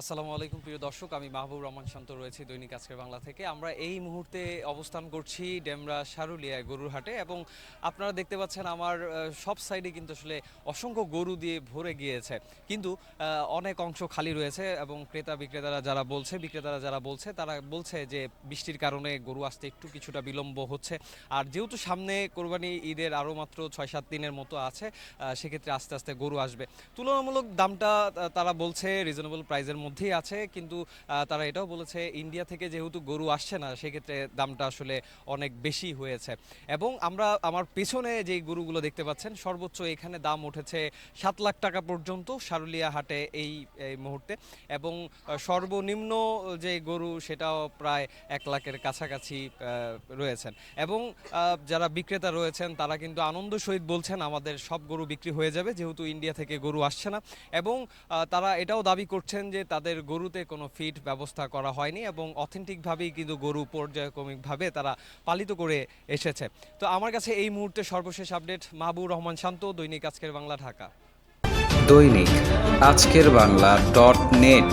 আসসালামু আলাইকুম, প্রিয় দর্শক। আমি মাহবুব রহমান শান্ত রয়েছি দৈনিক আজকের বাংলা থেকে। আমরা এই মুহূর্তে অবস্থান করছি ডেমরা সারুলিয়ায় গরুর হাটে এবং আপনারা দেখতে পাচ্ছেন আমার সব সাইডে কিন্তু আসলে অসংখ্য গরু দিয়ে ভরে গিয়েছে। কিন্তু অনেক অংশ খালি রয়েছে এবং ক্রেতা বিক্রেতারা যারা বলছে, বিক্রেতারা যারা বলছে, তারা বলছে যে বৃষ্টির কারণে গরু আসতে একটু কিছুটা বিলম্ব হচ্ছে। আর যেহেতু সামনে কোরবানি ঈদের আরও মাত্র ছয় সাত দিনের মতো আছে সেক্ষেত্রে আস্তে আস্তে গরু আসবে। তুলনামূলক দামটা তারা বলছে রিজনেবল প্রাইসের মধ্যেই আছে, কিন্তু তারা এটাও বলেছে ইন্ডিয়া থেকে যেহেতু গরু আসছে না, সেক্ষেত্রে দামটা আসলে অনেক বেশি হয়েছে। এবং আমরা, আমার পেছনে যে গরুগুলো দেখতে পাচ্ছেন, সর্বোচ্চ এখানে দাম উঠেছে সাত লাখ টাকা পর্যন্ত সারুলিয়া হাটে এই মুহূর্তে। এবং সর্বনিম্ন যে গরু, সেটাও প্রায় এক লাখের কাছাকাছি রয়েছেন। এবং যারা বিক্রেতা রয়েছেন, তারা কিন্তু আনন্দ সহিত বলছেন, আমাদের সব গরু বিক্রি হয়ে যাবে, যেহেতু ইন্ডিয়া থেকে গরু আসছে না। এবং তারা এটাও দাবি করছেন যে তাদের গরুতে কোনো ফিড ব্যবস্থা করা হয়নি এবং অথেন্টিকভাবেই কিন্তু গরু পর্যায়ক্রমিকভাবে তারা পালিত করে এসেছে। তো আমার কাছে এই মুহূর্তে সর্বশেষ আপডেট মাহবুর রহমান শান্ত, দৈনিক আজকের বাংলা ঢাকা। দৈনিক আজকের বাংলা ডট নেট